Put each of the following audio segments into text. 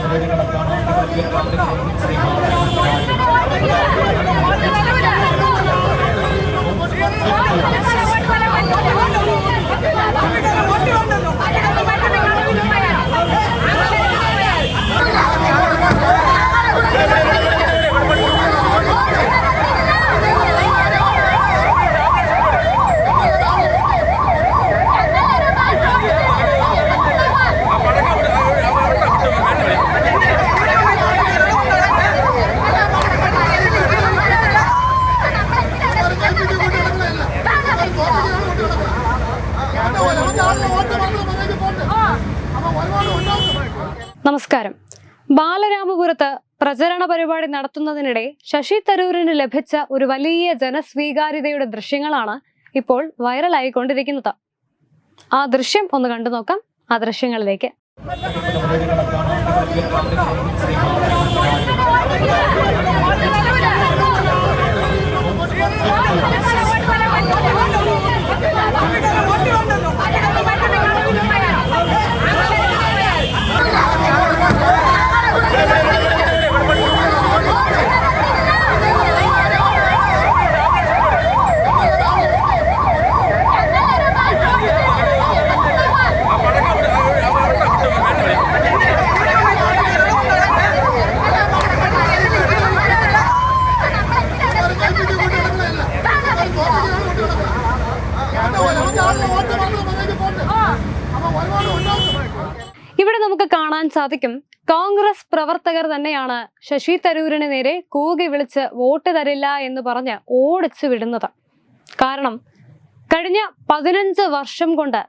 കടക്കാണ് ശ്രീ നമസ്കാരം. ബാലരാമപുരത്ത് പ്രചരണ പരിപാടി നടത്തുന്നതിനിടെ ശശി തരൂരിന് ലഭിച്ച ഒരു വലിയ ജനസ്വീകാര്യതയുടെ ദൃശ്യങ്ങളാണ് ഇപ്പോൾ വൈറലായിക്കൊണ്ടിരിക്കുന്നത്. ആ ദൃശ്യം ഒന്ന് കണ്ടു നോക്കാം. ആ ദൃശ്യങ്ങളിലേക്ക്. നമുക്ക് കാണാൻ സാധിക്കും. കോൺഗ്രസ് പ്രവർത്തകർ തന്നെയാണ് ശശി തരൂരിന് നേരെ കൂകി വിളിച്ച് വോട്ട് തരില്ല എന്ന് പറഞ്ഞ് ഓടിച്ചു വിടുന്നത്. കാരണം കഴിഞ്ഞ പതിനഞ്ച് വർഷം കൊണ്ട്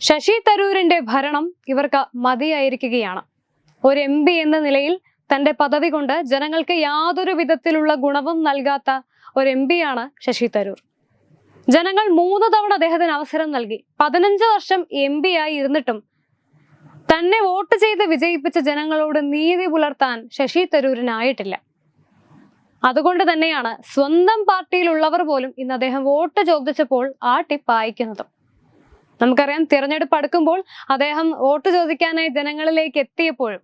ശശി തരൂരിന്റെ ഭരണം ഇവർക്ക് മതിയായിരിക്കുകയാണ്. ഒരു എം പി എന്ന നിലയിൽ തന്റെ പദവി കൊണ്ട് ജനങ്ങൾക്ക് യാതൊരു വിധത്തിലുള്ള ഗുണവും നൽകാത്ത ഒരു എം പിയാണ് ശശി തരൂർ. ജനങ്ങൾ മൂന്ന് തവണ അദ്ദേഹത്തിന് അവസരം നൽകി. പതിനഞ്ച് വർഷം എം പി ആയി ഇരുന്നിട്ടും തന്നെ വോട്ട് ചെയ്ത് വിജയിപ്പിച്ച ജനങ്ങളോട് നീതി പുലർത്താൻ ശശി തരൂരിനായിട്ടില്ല. അതുകൊണ്ട് തന്നെയാണ് സ്വന്തം പാർട്ടിയിലുള്ളവർ പോലും ഇന്ന് അദ്ദേഹം വോട്ട് ചോദിച്ചപ്പോൾ ആ ടിപ്പ് അയക്കുന്നതും. നമുക്കറിയാം തിരഞ്ഞെടുപ്പ് അടുക്കുമ്പോൾ അദ്ദേഹം വോട്ട് ചോദിക്കാനായി ജനങ്ങളിലേക്ക് എത്തിയപ്പോഴും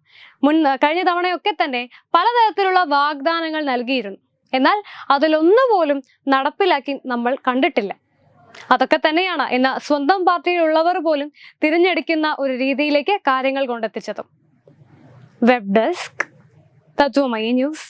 മുൻ കഴിഞ്ഞ തവണയൊക്കെ തന്നെ പലതരത്തിലുള്ള വാഗ്ദാനങ്ങൾ നൽകിയിരുന്നു. എന്നാൽ അതിലൊന്നുപോലും നടപ്പിലാക്കി നമ്മൾ കണ്ടിട്ടില്ല. അതൊക്കെ തന്നെയാണ്. ഇന്ന് സ്വന്തം പാർട്ടിയിലുള്ളവർ പോലും തിരഞ്ഞെടുക്കുന്ന ഒരു രീതിയിലേക്ക് കാര്യങ്ങൾ കൊണ്ടെത്തിച്ചതും. Web desk Tatwamayi news